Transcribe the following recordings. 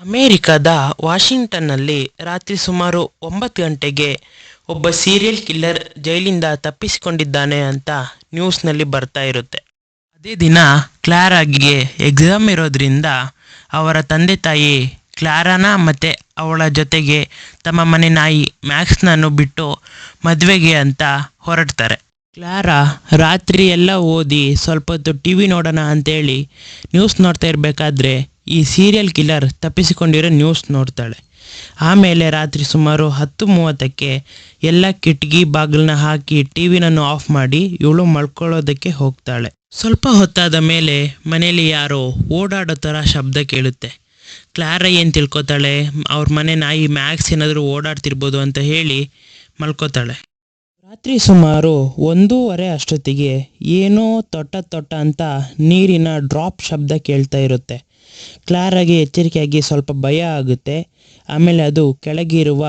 ಅಮೆರಿಕದ ವಾಷಿಂಗ್ಟನ್ನಲ್ಲಿ ರಾತ್ರಿ ಸುಮಾರು ಒಂಬತ್ತು ಗಂಟೆಗೆ ಒಬ್ಬ ಸೀರಿಯಲ್ ಕಿಲ್ಲರ್ ಜೈಲಿಂದ ತಪ್ಪಿಸಿಕೊಂಡಿದ್ದಾನೆ ಅಂತ ನ್ಯೂಸ್ನಲ್ಲಿ ಬರ್ತಾ ಇರುತ್ತೆ. ಅದೇ ದಿನ ಕ್ಲಾರಾಗಿಗೆ ಎಕ್ಸಾಮ್ ಇರೋದ್ರಿಂದ ಅವರ ತಂದೆ ತಾಯಿ ಕ್ಲಾರಾನ ಮತ್ತು ಅವಳ ಜೊತೆಗೆ ತಮ್ಮ ಮನೆ ನಾಯಿ ಮ್ಯಾಕ್ಸ್ನನ್ನು ಬಿಟ್ಟು ಮದುವೆಗೆ ಅಂತ ಹೊರಡ್ತಾರೆ. ಕ್ಲಾರಾ ರಾತ್ರಿ ಎಲ್ಲ ಓದಿ ಸ್ವಲ್ಪ ಹೊತ್ತು ಟಿ ವಿ ನೋಡೋಣ ಅಂತೇಳಿ ನ್ಯೂಸ್ ನೋಡ್ತಾ ಇರಬೇಕಾದ್ರೆ ಈ ಸೀರಿಯಲ್ ಕಿಲ್ಲರ್ ತಪ್ಪಿಸಿಕೊಂಡಿರೋ ನ್ಯೂಸ್ ನೋಡ್ತಾಳೆ. ಆಮೇಲೆ ರಾತ್ರಿ ಸುಮಾರು ಹತ್ತು ಮೂವತ್ತಕ್ಕೆ ಎಲ್ಲ ಕಿಟಕಿ ಬಾಗಿಲನ್ನ ಹಾಕಿ ಟಿ ವಿನನ್ನು ಆಫ್ ಮಾಡಿ ಇವಳು ಮಲ್ಕೊಳ್ಳೋದಕ್ಕೆ ಹೋಗ್ತಾಳೆ. ಸ್ವಲ್ಪ ಹೊತ್ತಾದ ಮೇಲೆ ಮನೇಲಿ ಯಾರೋ ಓಡಾಡೋ ಥರ ಶಬ್ದ ಕೇಳುತ್ತೆ. ಕ್ಲಾರಾ ಏನು ತಿಳ್ಕೊತಾಳೆ? ಅವ್ರ ಮನೆ ನಾಯಿ ಮ್ಯಾಕ್ಸ್ ಏನಾದರೂ ಓಡಾಡ್ತಿರ್ಬೋದು ಅಂತ ಹೇಳಿ ಮಲ್ಕೋತಾಳೆ. ರಾತ್ರಿ ಸುಮಾರು ಒಂದೂವರೆ ಅಷ್ಟೊತ್ತಿಗೆ ಏನೋ ತೊಟ್ಟ ತೊಟ್ಟ ಅಂತ ನೀರಿನ ಡ್ರಾಪ್ ಶಬ್ದ ಕೇಳ್ತಾ ಇರುತ್ತೆ. ಕ್ಲಾರಾಗೆ ಎಚ್ಚರಿಕೆಯಾಗಿ ಸ್ವಲ್ಪ ಭಯ ಆಗುತ್ತೆ. ಆಮೇಲೆ ಅದು ಕೆಳಗಿರುವ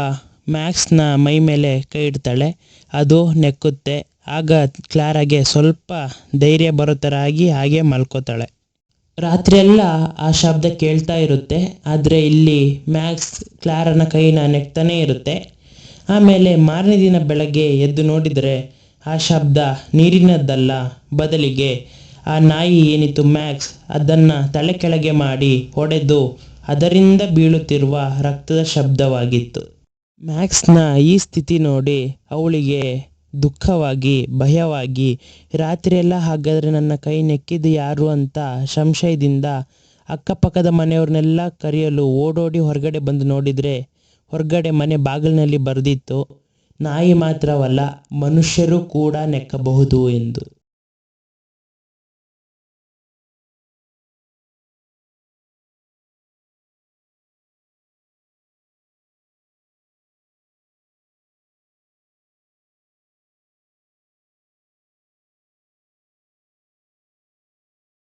ಮ್ಯಾಕ್ಸ್ನ ಮೈ ಮೇಲೆ ಕೈ ಇಡ್ತಾಳೆ. ಅದು ನೆಕ್ಕುತ್ತೆ. ಆಗ ಕ್ಲಾರಾಗೆ ಸ್ವಲ್ಪ ಧೈರ್ಯ ಬರೋ ಥರ ಆಗಿ ಹಾಗೆ ಮಲ್ಕೋತಾಳೆ. ರಾತ್ರಿಯೆಲ್ಲ ಆ ಶಬ್ದ ಕೇಳ್ತಾ ಇರುತ್ತೆ. ಆದರೆ ಇಲ್ಲಿ ಮ್ಯಾಕ್ಸ್ ಕ್ಲಾರನ ಕೈನ ನೆಕ್ತಾನೇ ಇರುತ್ತೆ. ಆಮೇಲೆ ಮಾರನೇ ದಿನ ಬೆಳಗ್ಗೆ ಎದ್ದು ನೋಡಿದರೆ ಆ ಶಬ್ದ ನೀರಿನದ್ದಲ್ಲ, ಬದಲಿಗೆ ಆ ನಾಯಿ ಏನಿತ್ತು, ಮ್ಯಾಕ್ಸ್? ಅದನ್ನು ತಲೆ ಕೆಳಗೆ ಮಾಡಿ ಹೊಡೆದು ಅದರಿಂದ ಬೀಳುತ್ತಿರುವ ರಕ್ತದ ಶಬ್ದವಾಗಿತ್ತು. ಮ್ಯಾಕ್ಸ್ನ ಈ ಸ್ಥಿತಿ ನೋಡಿ ಅವಳಿಗೆ ದುಃಖವಾಗಿ, ಭಯವಾಗಿ, ರಾತ್ರಿಯೆಲ್ಲ ಹಾಗಾದರೆ ನನ್ನ ಕೈ ನೆಕ್ಕಿದ್ದು ಯಾರು ಅಂತ ಸಂಶಯದಿಂದ ಅಕ್ಕಪಕ್ಕದ ಮನೆಯವ್ರನ್ನೆಲ್ಲ ಕರೆಯಲು ಓಡೋಡಿ ಹೊರಗಡೆ ಬಂದು ನೋಡಿದರೆ ಹೊರಗಡೆ ಮನೆ ಬಾಗಿಲಿನಲ್ಲಿ ಬರೆದಿತ್ತು. ನಾಯಿ ಮಾತ್ರವಲ್ಲ, ಮನುಷ್ಯರು ಕೂಡ ನೆಕ್ಕಬಹುದು ಎಂದು.